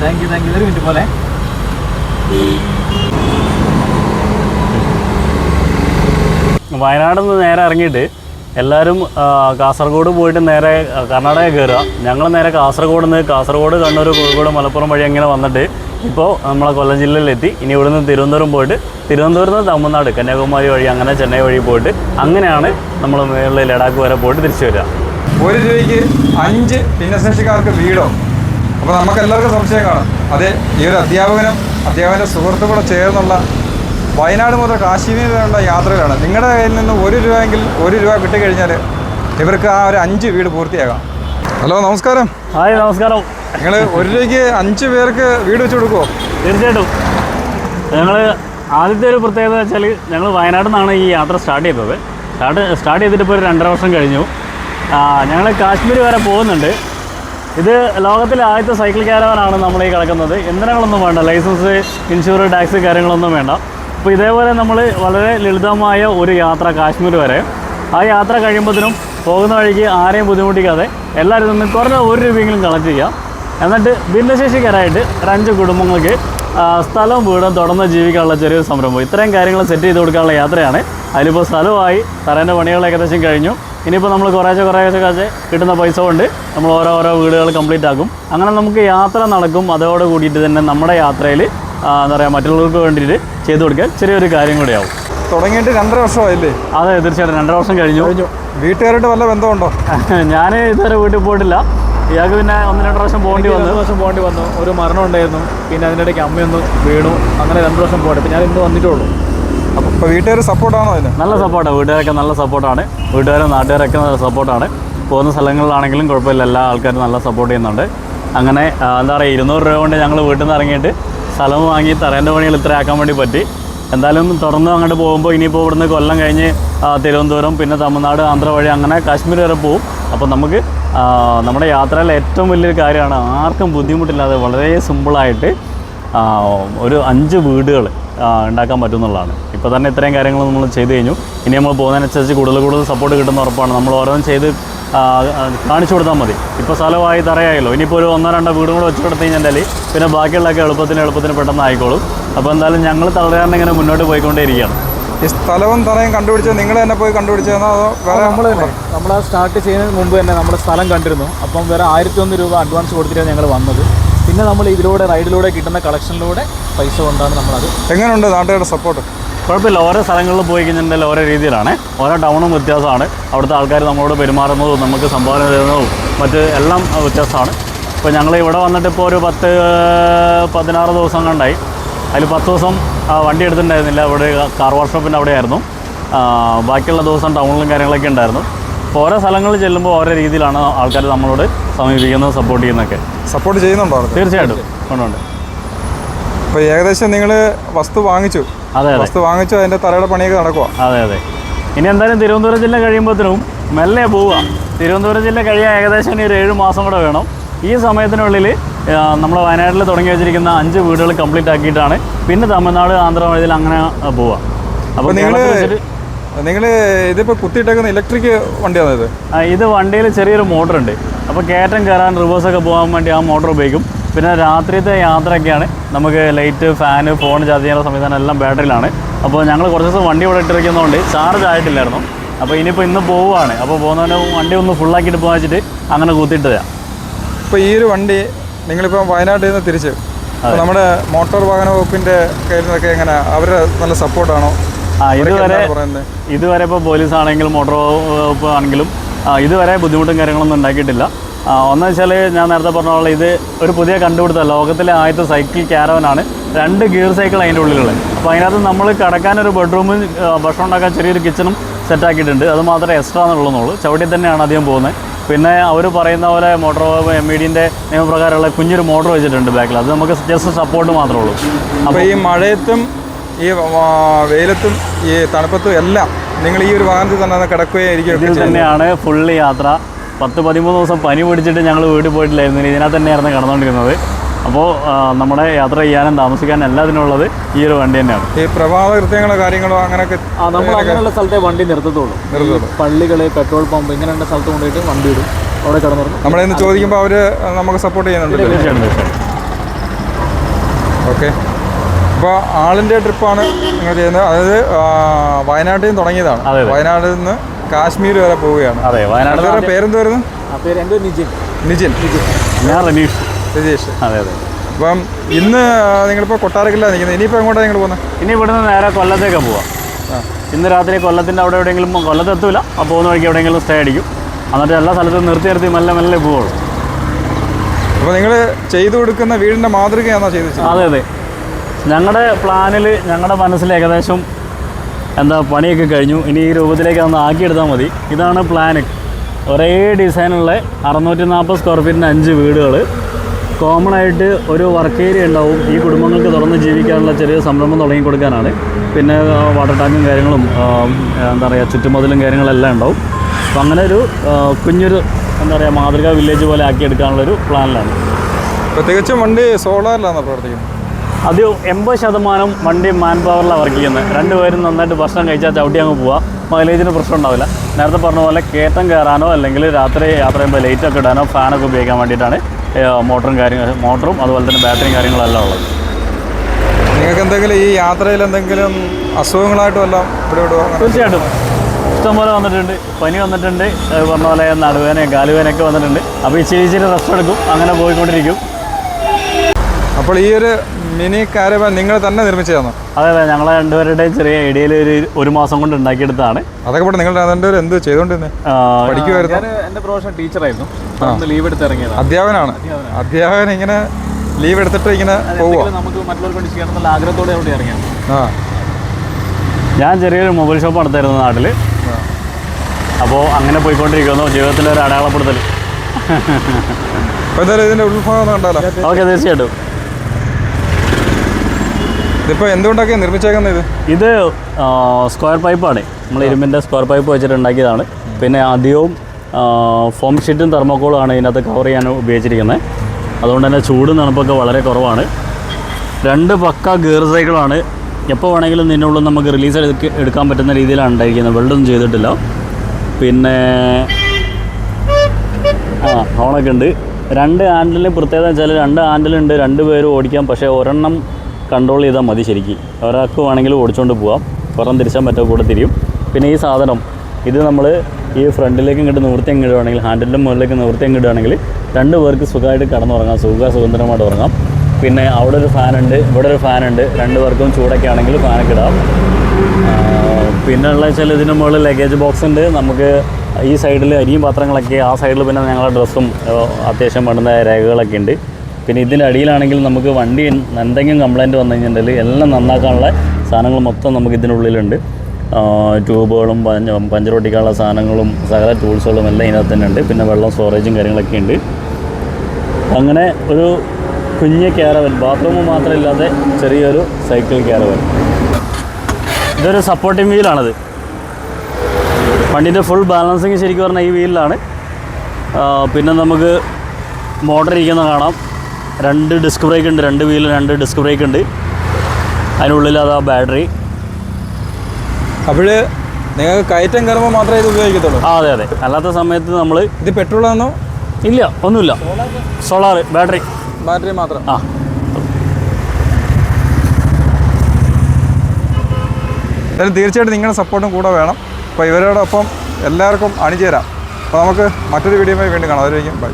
Thank you thank you ഒരു minute പോലെ വയനാട് നിന്ന് നേരെ ഇറങ്ങിയിട്ട് എല്ലാവരും കാസർഗോഡ് പോയിട്ട് നേരെ കർണാടക കയറുക ഞങ്ങൾ നേരെ കാസർഗോഡ് നിന്ന് കാസർഗോഡ് കണ്ണൂർ കോഴിക്കോട് മലപ്പുറം വഴി അങ്ങനെ വന്നിട്ട് ഇപ്പോൾ നമ്മളെ കൊല്ലം ജില്ലയിലെത്തി. ഇനി ഇവിടുന്ന് തിരുവനന്തപുരം പോയിട്ട് തിരുവനന്തപുരം നിന്ന് തമിഴ്നാട് കന്യാകുമാരി വഴി അങ്ങനെ ചെന്നൈ വഴി പോയിട്ട് അങ്ങനെയാണ് നമ്മൾ മേളിൽ ലഡാക്ക് വരെ പോയിട്ട് തിരിച്ചു വരിക. ഒരു രൂപയ്ക്ക് അഞ്ച് ഭിന്നശേഷിക്കാർക്ക് വീടോ? അപ്പോൾ നമുക്ക് എല്ലാവർക്കും സംശയം കാണും. അതെ ഈ ഒരു അധ്യാപകനും അധ്യാപകന്റെ സുഹൃത്തും കൂടെ ചേർന്നുള്ള വയനാട് മുതൽ കാശ്മീർ വരെയുള്ള യാത്രകളാണ്. നിങ്ങളുടെ കയ്യിൽ നിന്ന് ഒരു രൂപയെങ്കിൽ ഒരു രൂപ കിട്ടിക്കഴിഞ്ഞാൽ ഇവർക്ക് ആ ഒരു അഞ്ച് വീട് പൂർത്തിയാകാം. ഹലോ നമസ്കാരം. ഹായ് നമസ്കാരം. നിങ്ങൾ ഒരു രൂപയ്ക്ക് അഞ്ച് പേർക്ക് വീട് വെച്ച് കൊടുക്കുമോ തീർച്ചയായിട്ടും. ഞങ്ങൾ ആദ്യത്തെ ഒരു പ്രത്യേകത വെച്ചാൽ ഞങ്ങൾ വയനാട് നിന്നാണ് ഈ യാത്ര സ്റ്റാർട്ട് ചെയ്തത്. സ്റ്റാർട്ട് സ്റ്റാർട്ട് ചെയ്തിട്ട് ഇപ്പോൾ ഒരു രണ്ടര വർഷം കഴിഞ്ഞു. ഞങ്ങൾ കാശ്മീർ വരെ പോകുന്നുണ്ട്. ഇത് ലോകത്തിലെ ആദ്യത്തെ സൈക്കിൾ കാരവാനാണ് നമ്മൾ ഈ കിടക്കുന്നത്. ഇന്ധനങ്ങളൊന്നും വേണ്ട. ലൈസൻസ് ഇൻഷുർ ടാക്സ് കാര്യങ്ങളൊന്നും വേണ്ട. അപ്പോൾ ഇതേപോലെ നമ്മൾ വളരെ ലളിതമായ ഒരു യാത്ര കാശ്മീർ വരെ. ആ യാത്ര കഴിയുമ്പോഴത്തേനും പോകുന്ന വഴിക്ക് ആരെയും ബുദ്ധിമുട്ടിക്കാതെ എല്ലാവരും നിന്ന് കുറഞ്ഞ ഒരു രൂപയെങ്കിലും കളക്ട് ചെയ്യാം. എന്നിട്ട് ഭിന്നശേഷിക്കാരായിട്ട് ഒരഞ്ച് കുടുംബങ്ങൾക്ക് സ്ഥലവും വീടും തുടർന്ന് ജീവിക്കാനുള്ള ചെറിയൊരു സംരംഭം. ഇത്രയും കാര്യങ്ങൾ സെറ്റ് ചെയ്ത് കൊടുക്കാനുള്ള യാത്രയാണ് അതിലിപ്പോൾ സ്ഥലമായി തറേന്റെ പണികൾ ഏകദേശം കഴിഞ്ഞു. ഇനിയിപ്പോൾ നമ്മൾ കുറേശ്ശെ കുറേശ്ശെ കുറച്ച് കിട്ടുന്ന പൈസ കൊണ്ട് നമ്മൾ ഓരോ ഓരോ വീടുകൾ കംപ്ലീറ്റ് ആക്കും. അങ്ങനെ നമുക്ക് യാത്ര നടക്കും. അതോട് കൂടിയിട്ട് തന്നെ നമ്മുടെ യാത്രയിൽ എന്താ പറയുക മറ്റുള്ളവർക്ക് വേണ്ടിയിട്ട് ചെയ്തു കൊടുക്കാൻ ചെറിയൊരു കാര്യം കൂടിയാവും. തുടങ്ങിയിട്ട് രണ്ടര വർഷമായില്ലേ? അതെ തീർച്ചയായിട്ടും രണ്ടര വർഷം കഴിഞ്ഞു. വീട്ടുകാരായിട്ട് വല്ല ബന്ധമുണ്ടോ? ഞാൻ ഇതുവരെ വീട്ടിൽ പോയിട്ടില്ല. ഇയാൾക്ക് പിന്നെ ഒന്ന് രണ്ട് പ്രാവശ്യം പോകേണ്ടി വന്നു. വർഷം പോകേണ്ടി വന്നു. ഒരു മരണം ഉണ്ടായിരുന്നു. പിന്നെ അതിനിടയ്ക്ക് അമ്മയൊന്ന് വീണു. അങ്ങനെ രണ്ട് വർഷം പോകട്ടെ ഞാൻ ഇന്ന് വന്നിട്ടുള്ളൂ അപ്പോൾ വീട്ടുകാർ സപ്പോർട്ടാണോ അതിന്? നല്ല സപ്പോർട്ടാണ് വീട്ടുകാരൊക്കെ നല്ല സപ്പോർട്ടാണ്. വീട്ടുകാരും നാട്ടുകാരൊക്കെ നല്ല സപ്പോർട്ടാണ്. പോകുന്ന സ്ഥലങ്ങളിലാണെങ്കിലും കുഴപ്പമില്ല. എല്ലാ ആൾക്കാരും നല്ല സപ്പോർട്ട് ചെയ്യുന്നുണ്ട്. അങ്ങനെ എന്താ പറയുക ഇരുന്നൂറ് രൂപ കൊണ്ട് ഞങ്ങൾ വീട്ടിൽ നിന്ന് ഇറങ്ങിയിട്ട് സ്ഥലം വാങ്ങി തറേന്റെ പണികൾ ഇത്ര ആക്കാൻ വേണ്ടി പറ്റി. എന്തായാലും തുടർന്ന് അങ്ങോട്ട് പോകുമ്പോൾ ഇനിയിപ്പോൾ ഇവിടുന്ന് കൊല്ലം കഴിഞ്ഞ് തിരുവനന്തപുരം പിന്നെ തമിഴ്നാട് ആന്ധ്ര വഴി അങ്ങനെ കാശ്മീർ വരെ പോകും അപ്പോൾ നമുക്ക് നമ്മുടെ യാത്രയിലെ ഏറ്റവും വലിയൊരു കാര്യമാണ് ആർക്കും ബുദ്ധിമുട്ടില്ലാതെ വളരെ സിമ്പിളായിട്ട് ഒരു അഞ്ച് വീടുകൾ ഉണ്ടാക്കാൻ പറ്റും എന്നുള്ളതാണ് ഇപ്പോൾ തന്നെ ഇത്രയും കാര്യങ്ങൾ നമ്മൾ ചെയ്തു കഴിഞ്ഞു. ഇനി നമ്മൾ പോകുന്നതിനനുസരിച്ച് കൂടുതൽ കൂടുതൽ സപ്പോർട്ട് കിട്ടുന്ന ഉറപ്പാണ്. നമ്മൾ ഓരോന്നും ചെയ്ത് കാണിച്ചു കൊടുത്താൽ മതി. ഇപ്പോൾ സ്ഥലമായി തറയായല്ലോ. ഇനിയിപ്പോൾ ഒരു ഒന്നോ രണ്ടോ വീടും കൂടെ വെച്ച് കൊടുത്തു കഴിഞ്ഞാൽ പിന്നെ ബാക്കിയുള്ളതൊക്കെ എളുപ്പത്തിന് എളുപ്പത്തിന് പെട്ടെന്ന് ആയിക്കോളും. അപ്പോൾ എന്തായാലും ഞങ്ങൾ തളരാണ്ട് ഇങ്ങനെ മുന്നോട്ട് പോയിക്കൊണ്ടേയിരിക്കുകയാണ്. ഈ സ്ഥലവും തറയും കണ്ടുപിടിച്ചത് നിങ്ങൾ തന്നെ പോയി കണ്ടുപിടിച്ചതെന്നോ അതോ വേറെ നമ്മൾ തന്നെ. നമ്മൾ ആ സ്റ്റാർട്ട് ചെയ്യുന്നതിന് മുമ്പ് തന്നെ നമ്മൾ സ്ഥലം കണ്ടിരുന്നു. അപ്പം വേറെ ആയിരത്തി ഒന്ന് രൂപ അഡ്വാൻസ് കൊടുത്തിട്ടാണ് ഞങ്ങൾ വന്നത്. പിന്നെ നമ്മൾ ഇതിലൂടെ റൈഡിലൂടെ കിട്ടുന്ന കളക്ഷനിലൂടെ പൈസ കൊണ്ടാണ് നമ്മളത് എങ്ങനെയുണ്ട് നാട്ടുകാരുടെ സപ്പോർട്ട് കുഴപ്പമില്ല. ഓരോ സ്ഥലങ്ങളിൽ പോയി കഴിഞ്ഞിട്ടുണ്ടെങ്കിൽ ഓരോ രീതിയിലാണ്. ഓരോ ടൗണും വ്യത്യാസമാണ്. അവിടുത്തെ ആൾക്കാർ നമ്മളോട് പെരുമാറുന്നതും നമുക്ക് സംഭാവന തരുന്നതും മറ്റ് എല്ലാം വ്യത്യാസമാണ്. ഇപ്പോൾ ഞങ്ങൾ ഇവിടെ വന്നിട്ട് ഇപ്പോൾ ഒരു പത്ത് പതിനാറ് ദിവസം കണ്ടായി അതിൽ പത്ത് ദിവസം ആ, വണ്ടി എടുത്തിട്ടുണ്ടായിരുന്നില്ല. ഇവിടെ കാർ വർക്ക്ഷോപ്പിന്റെ അവിടെ ആയിരുന്നു ബാക്കിയുള്ള ദിവസം ടൗണിലും കാര്യങ്ങളൊക്കെ ഉണ്ടായിരുന്നു. അപ്പോൾ ഓരോ സ്ഥലങ്ങളിൽ ചെല്ലുമ്പോൾ ഓരോ രീതിയിലാണ് ആൾക്കാർ നമ്മളോട് സമീപിക്കുന്നത് സപ്പോർട്ട് ചെയ്യുന്നൊക്കെ. സപ്പോർട്ട് ചെയ്യുന്നുണ്ടോ തീർച്ചയായിട്ടും. കൊണ്ടുണ്ട് അപ്പോൾ ഏകദേശം നിങ്ങൾ വസ്തു വാങ്ങിച്ചു. അതെ വസ്തു വാങ്ങിച്ചു അതിന്റെ തറയുടെ പണിയൊക്കെ നടക്കുക അതെ അതെ. ഇനി എന്തായാലും തിരുവനന്തപുരം ജില്ല കഴിയുമ്പോഴത്തേനും മെല്ലെ പോവുക. തിരുവനന്തപുരം ജില്ല കഴിയാൻ ഏകദേശം ഇനി ഒരു ഏഴ് മാസം കൂടെ വേണം. ഈ സമയത്തിനുള്ളിൽ നമ്മൾ വയനാട്ടിൽ തുടങ്ങി വെച്ചിരിക്കുന്ന അഞ്ച് വീടുകൾ കംപ്ലീറ്റ് ആക്കിയിട്ടാണ് പിന്നെ തമിഴ്നാട് ആന്ധ്രാപ്രദേശിൽ അങ്ങനെ പോവുക. അപ്പോൾ നിങ്ങൾ നിങ്ങൾ ഇതിപ്പോൾ കുത്തിയിട്ടേക്കുന്ന ഇലക്ട്രിക് വണ്ടിയാണ് ഇത്? ആ, ഇത് വണ്ടിയിൽ ചെറിയൊരു മോട്ടർ ഉണ്ട്. അപ്പോൾ കയറ്റം കയറാൻ റിവേഴ്സൊക്കെ പോകാൻ വേണ്ടി ആ മോട്ടർ ഉപയോഗിക്കും. പിന്നെ രാത്രിയത്തെ യാത്രയൊക്കെയാണ്. നമുക്ക് ലൈറ്റ് ഫാന് ഫോൺ ചാർജ് ചെയ്യാനുള്ള സംവിധാനം എല്ലാം ബാറ്ററിയിലാണ് അപ്പോൾ ഞങ്ങൾ കുറച്ച് ദിവസം വണ്ടി ഇവിടെ ഇട്ടിരിക്കുന്നതുകൊണ്ട് ചാർജ് ആയിട്ടില്ലായിരുന്നു. അപ്പോൾ ഇനിയിപ്പോൾ ഇന്ന് പോവുകയാണ്. അപ്പോൾ പോകുന്നതിന് വണ്ടി ഒന്ന് ഫുള്ളാക്കിയിട്ട് പോകാൻ വെച്ചിട്ട് അങ്ങനെ കുത്തിയിട്ടതാണ് ഇപ്പോൾ ഈ ഒരു വണ്ടി നിങ്ങളിപ്പോൾ വയനാട്ടിൽ നിന്ന് തിരിച്ച് നമ്മുടെ മോട്ടോർ വാഹന വകുപ്പിന്റെ കയ്യിൽ നിന്നൊക്കെ എങ്ങനെ അവരുടെ നല്ല സപ്പോർട്ടാണോ ഇതുവരെ ഇതുവരെ ഇപ്പോൾ പോലീസ് ആണെങ്കിലും മോട്ടോർ വകുപ്പ് ആണെങ്കിലും ഇതുവരെ ബുദ്ധിമുട്ടും കാര്യങ്ങളൊന്നും ഉണ്ടാക്കിയിട്ടില്ല. ഒന്ന് വെച്ചാൽ ഞാൻ നേരത്തെ പറഞ്ഞ പോലെ ഇത് ഒരു പുതിയ കണ്ടുപിടുത്തം ലോകത്തിലെ ആദ്യത്തെ സൈക്കിൾ ക്യാരവനാണ് രണ്ട് ഗിയർ സൈക്കിൾ അതിന്റെ ഉള്ളിലുള്ളത്. അപ്പോൾ അതിനകത്ത് നമ്മൾ കിടക്കാനൊരു ബെഡ്റൂമും ഭക്ഷണം ഉണ്ടാക്കാൻ ചെറിയൊരു കിച്ചണും സെറ്റാക്കിയിട്ടുണ്ട് അത് മാത്രമേ എക്സ്ട്രാ എന്നുള്ളൂ ചവിട്ടി തന്നെയാണ് അധികം പോകുന്നത്. പിന്നെ അവർ പറയുന്ന പോലെ മോട്ടോർ വകുപ്പ് എം ഇ ഡിന്റെ നിയമപ്രകാരമുള്ള കുഞ്ഞൊരു മോട്ടോർ വെച്ചിട്ടുണ്ട് ബാക്കിൽ അത് നമുക്ക് ജസ്റ്റ് സപ്പോർട്ട് മാത്രമേ ഉള്ളൂ. അപ്പോൾ ഈ മഴയത്തും ഈ വെയിലത്തും ഈ തണുപ്പത്തും എല്ലാം നിങ്ങൾ ഈ ഒരു വാഹനത്തിൽ തന്നെ കിടക്കുകയും ഇരിക്കുകയും തന്നെയാണ് ഫുള്ള് യാത്ര. പത്ത് പതിമൂന്ന് ദിവസം പനി പിടിച്ചിട്ട് ഞങ്ങൾ വീട്ടിൽ പോയിട്ടില്ലായിരുന്നു. ഇതിനകത്ത് തന്നെയായിരുന്നു കിടന്നുകൊണ്ടിരുന്നത്. അപ്പോൾ നമ്മുടെ യാത്ര ചെയ്യാനും താമസിക്കാനും എല്ലാത്തിനും ഉള്ളത് ഈ ഒരു വണ്ടി തന്നെയാണ്. ഈ പ്രഭാത കൃത്യങ്ങളോ കാര്യങ്ങളോ അങ്ങനെയൊക്കെ ആ നമ്മൾ അങ്ങനെയുള്ള സ്ഥലത്തെ വണ്ടി നിർത്തത്തുള്ളൂ. പള്ളികൾ പെട്രോൾ പമ്പ് ഇങ്ങനെയുള്ള സ്ഥലത്ത് കൊണ്ടുപോയിട്ട് വണ്ടി ഇടും. അവിടെ കിടന്നു നമ്മളെ ചോദിക്കുമ്പോൾ അവർ നമുക്ക് സപ്പോർട്ട് ചെയ്യുന്നുണ്ട് ഓക്കെ അപ്പോൾ ആളിന്റെ ട്രിപ്പാണ് നിങ്ങൾ ചെയ്യുന്നത്. അതായത് വയനാട്ടിൽ നിന്ന് തുടങ്ങിയതാണ്. വയനാട്ടിൽ നിന്ന് കാശ്മീർ വരെ പോവുകയാണ്. അതെ വയനാട് പേരെന്തായിരുന്നു നിജിൻ. നിജിൻ. ഞാൻ റനീഷ്. രജേഷ് അതെ അതെ. അപ്പം ഇന്ന് നിങ്ങളിപ്പോൾ കൊട്ടാരക്കല്ല നിൽക്കുന്നത്. ഇനിയിപ്പോൾ എങ്ങോട്ടാണ് നിങ്ങൾ പോകുന്നത്? ഇനി ഇവിടുന്ന് നേരെ കൊല്ലത്തേക്കാണ് പോവാം. ഇന്ന് രാത്രി കൊല്ലത്തിന്റെ അവിടെ എവിടെയെങ്കിലും കൊല്ലത്ത് എത്തൂല ആ പോകുന്ന വഴിക്ക് എവിടെയെങ്കിലും സ്റ്റേ അടിക്കും. എന്നിട്ട് എല്ലാ സ്ഥലത്തും നിർത്തി നിർത്തി മെല്ലെ മെല്ലെ പോവുള്ളൂ. അപ്പോൾ നിങ്ങൾ ചെയ്തു കൊടുക്കുന്ന വീടിന്റെ മാതൃകയാണോ ചെയ്ത് വെച്ചത്? അതെ അതെ. ഞങ്ങളുടെ പ്ലാനിൽ ഞങ്ങളുടെ മനസ്സിൽ ഏകദേശം എന്താ പണിയൊക്കെ കഴിഞ്ഞു. ഇനി ഈ രൂപത്തിലേക്ക് ഒന്ന് ആക്കിയെടുത്താൽ മതി. ഇതാണ് പ്ലാന്. ഒരേ ഡിസൈനുള്ള അറുന്നൂറ്റി നാൽപ്പത് സ്ക്വയർ ഫീറ്റിന്റെ അഞ്ച് വീടുകൾ കോമൺ ആയിട്ട് ഒരു വർക്ക് ഏരിയ ഉണ്ടാവും. ഈ കുടുംബങ്ങൾക്ക് തുറന്ന് ജീവിക്കാനുള്ള ചെറിയ സംരംഭം തുടങ്ങി കൊടുക്കാനാണ്. പിന്നെ വാട്ടർ ടാങ്കും കാര്യങ്ങളും എന്താ പറയുക ചുറ്റുമതിലും കാര്യങ്ങളെല്ലാം ഉണ്ടാവും. അപ്പോൾ അങ്ങനെ ഒരു കുഞ്ഞൊരു എന്താ പറയുക മാതൃകാ വില്ലേജ് പോലെ ആക്കിയെടുക്കാനുള്ളൊരു പ്ലാനിലാണ്. പ്രത്യേകിച്ചും വണ്ടി സോളാറിലാണ് പ്രവർത്തിക്കുന്നത്? അത് എൺപത് ശതമാനം വണ്ടി മാൻ പവറിലാണ് വർക്ക് ചെയ്യുന്നത് രണ്ടുപേരും നന്നായിട്ട് ഭക്ഷണം കഴിച്ചാൽ ചവിട്ടി അങ്ങ് പോവാം. മൈലേജിന് പ്രശ്നം ഉണ്ടാവില്ല. നേരത്തെ പറഞ്ഞ പോലെ കയറ്റം കയറാനോ അല്ലെങ്കിൽ രാത്രി യാത്ര ചെയ്യുമ്പോൾ ലൈറ്റൊക്കെ ഇടാനോ ഫാനൊക്കെ ഉപയോഗിക്കാൻ വേണ്ടിയിട്ടാണ് മോട്ടറും കാര്യങ്ങൾ മോട്ടറും അതുപോലെ തന്നെ ബാറ്ററിയും കാര്യങ്ങളെല്ലാം ഉള്ളത്. നിങ്ങൾക്ക് എന്തെങ്കിലും ഈ യാത്രയിൽ എന്തെങ്കിലും അസുഖങ്ങളായിട്ടും എല്ലാം ഇവിടെ? തീർച്ചയായിട്ടും. ഇഷ്ടംപോലെ വന്നിട്ടുണ്ട്. പനി വന്നിട്ടുണ്ട്. പറഞ്ഞ പോലെ നടുവേനയും കാലുവേനയൊക്കെ വന്നിട്ടുണ്ട്. അപ്പോൾ ഈ ഇച്ചിരി റെസ്റ്റ് എടുക്കും. അങ്ങനെ പോയിക്കൊണ്ടിരിക്കും. അപ്പോൾ ഈ ഒരു മിനി കാരവാൻ നിങ്ങൾ തന്നെ നിർമ്മിച്ചതാണോ? അതെ അതെ ഞങ്ങളെ രണ്ടുപേരുടെയും ചെറിയ ഐഡിയയിൽ ഒരു ഒരു മാസം കൊണ്ട് ഉണ്ടാക്കിയെടുത്തതാണ്. അതൊക്കെ പോട്ടെ നിങ്ങൾ രണ്ടുപേരും എന്ത് ചെയ്തുകൊണ്ടിരുന്നത് പഠിക്കുമായിരുന്നു ഞാൻ എന്റെ പ്രൊഫഷൻ ടീച്ചറായിരുന്നു. ലീവ് എടുത്ത് ഇറങ്ങിയതാണ് അധ്യാപനാണ് അധ്യാപകൻ ഇങ്ങനെ ലീവ് എടുത്തിട്ട് ഇങ്ങനെ പോവുക നമുക്ക് മറ്റുള്ളവർക്ക് വേണ്ടി ചെയ്യണം ആഗ്രഹത്തോടെ അവിടെ ഇറങ്ങിയാണ്. ആ. ഞാൻ ചെറിയൊരു മൊബൈൽ ഷോപ്പ് നടത്തായിരുന്നു നാട്ടിൽ. അപ്പോൾ അങ്ങനെ പോയിക്കൊണ്ടിരിക്കുന്നു ജീവിതത്തിലെ ഒരു അടയാളപ്പെടുത്തൽ. അപ്പോൾ എന്തായാലും ഇതിന്റെ ഉൾഭാഗം കണ്ടാലോ? ഓക്കെ തീർച്ചയായിട്ടും. ഇതിപ്പോൾ എന്തുകൊണ്ടൊക്കെ നിർമ്മിച്ചേക്കുന്നത് ഇത്? ഇത് സ്ക്വയർ പൈപ്പാണ്. നമ്മൾ ഇരുമ്പിന്റെ സ്ക്വയർ പൈപ്പ് വെച്ചിട്ട് ഉണ്ടാക്കിയതാണ് പിന്നെ അധികവും ഫോം ഷീറ്റും തെർമോക്കോളും ആണ് ഇതിനകത്ത് കവർ ചെയ്യാൻ ഉപയോഗിച്ചിരിക്കുന്നത്. അതുകൊണ്ട് തന്നെ ചൂട് തണുപ്പൊക്കെ വളരെ കുറവാണ്. രണ്ട് പക്ക ഗിയർ സൈക്കിളാണ്. എപ്പോൾ വേണമെങ്കിലും നിന്നുള്ളിൽ നമുക്ക് റിലീസ് എടുക്ക എടുക്കാൻ പറ്റുന്ന രീതിയിലാണ് ഉണ്ടായിരിക്കുന്നത്. വെൽഡൊന്നും ചെയ്തിട്ടില്ല. പിന്നെ ആ ഹോണൊക്കെ ഉണ്ട്. രണ്ട് ഹാൻഡിലിന് പ്രത്യേകത വെച്ചാൽ രണ്ട് ഹാൻഡിലുണ്ട് രണ്ട് പേരും ഓടിക്കാം. പക്ഷേ ഒരെണ്ണം കൺട്രോൾ ചെയ്താൽ മതി ശരിക്കും. ഒരാൾക്ക് വേണമെങ്കിൽ ഓടിച്ചുകൊണ്ട് പോവാം. പുറം തിരിച്ചാൽ മറ്റേ കൂടെ തിരിയും. പിന്നെ ഈ സാധനം ഇത് നമ്മൾ ഈ ഫ്രണ്ടിലേക്ക് ഇങ്ങോട്ട് നിവൃത്തി ഇടുകയാണെങ്കിൽ ഹാൻഡിലിന്റെ മുകളിലേക്ക് നിവൃത്തി ഇടുകയാണെങ്കിൽ രണ്ട് പേർക്ക് സുഖമായിട്ട് കടന്നുറങ്ങാം സുഖ സുഗന്ധരമായിട്ട് ഉറങ്ങാം. പിന്നെ അവിടെ ഒരു ഫാനുണ്ട് ഇവിടെ ഒരു ഫാനുണ്ട്. രണ്ട് പേർക്കും ചൂടൊക്കെ ആണെങ്കിൽ ഫാനൊക്കെ ഇടാം. പിന്നെ ഉള്ള വെച്ചാൽ ഇതിന് മുകളിൽ ലഗേജ് ബോക്സ് ഉണ്ട്. നമുക്ക് ഈ സൈഡിൽ അരിയും പാത്രങ്ങളൊക്കെ ആ സൈഡിൽ പിന്നെ ഞങ്ങളുടെ ഡ്രസ്സും അത്യാവശ്യം വേണ്ടുന്ന രേഖകളൊക്കെ ഉണ്ട്. പിന്നെ ഇതിന്റെ അടിയിലാണെങ്കിൽ നമുക്ക് വണ്ടി എന്തെങ്കിലും കംപ്ലൈന്റ് വന്നു കഴിഞ്ഞിട്ടുണ്ടെങ്കിൽ എല്ലാം നന്നാക്കാനുള്ള സാധനങ്ങൾ മൊത്തം നമുക്ക് ഇതിനുള്ളിലുണ്ട് ട്യൂബുകളും പഞ്ച പഞ്ചർ ഒട്ടിക്കാനുള്ള സാധനങ്ങളും സകല ടൂൾസുകളും എല്ലാം ഇതിനകത്ത് തന്നെ ഉണ്ട്. പിന്നെ വെള്ളം സ്റ്റോറേജും കാര്യങ്ങളൊക്കെ ഉണ്ട്. അങ്ങനെ ഒരു കുഞ്ഞ് ക്യാരവൻ ബാത്റൂം മാത്രമില്ലാതെ ചെറിയൊരു സൈക്കിൾ ക്യാരവൻ ഇതൊരു സപ്പോർട്ടിംഗ് വീലാണത് വണ്ടിന്റെ ഫുൾ ബാലൻസിങ് ശരിക്കും പറഞ്ഞാൽ ഈ വീലിലാണ് പിന്നെ നമുക്ക് മോട്ടർ ഇരിക്കുന്ന കാണാം. രണ്ട് ഡിസ്ക് ബ്രേക്ക് ഉണ്ട് രണ്ട് വീലിൽ രണ്ട് ഡിസ്ക് ബ്രേക്ക് ഉണ്ട്. അതിനുള്ളിൽ അതാ ബാറ്ററി അപ്പോൾ നിങ്ങൾക്ക് കയറ്റം കയറുമ്പോൾ മാത്രമേ ഇത് ഉപയോഗിക്കത്തുള്ളൂ? ആ അതെ അതെ. അല്ലാത്ത സമയത്ത് നമ്മൾ ഇത് പെട്രോൾ ആണോ? ഇല്ല ഒന്നുമില്ല. സോളാർ ബാറ്ററി ബാറ്ററി മാത്രം. ആ. എന്തായാലും തീർച്ചയായിട്ടും നിങ്ങളുടെ സപ്പോർട്ടും കൂടെ വേണം. അപ്പോൾ ഇവരോടൊപ്പം എല്ലാവർക്കും അണിചേരാം. അപ്പോൾ നമുക്ക് മറ്റൊരു വീഡിയോയുമായി വീണ്ടും കാണാം. അതുവരെയും ബൈ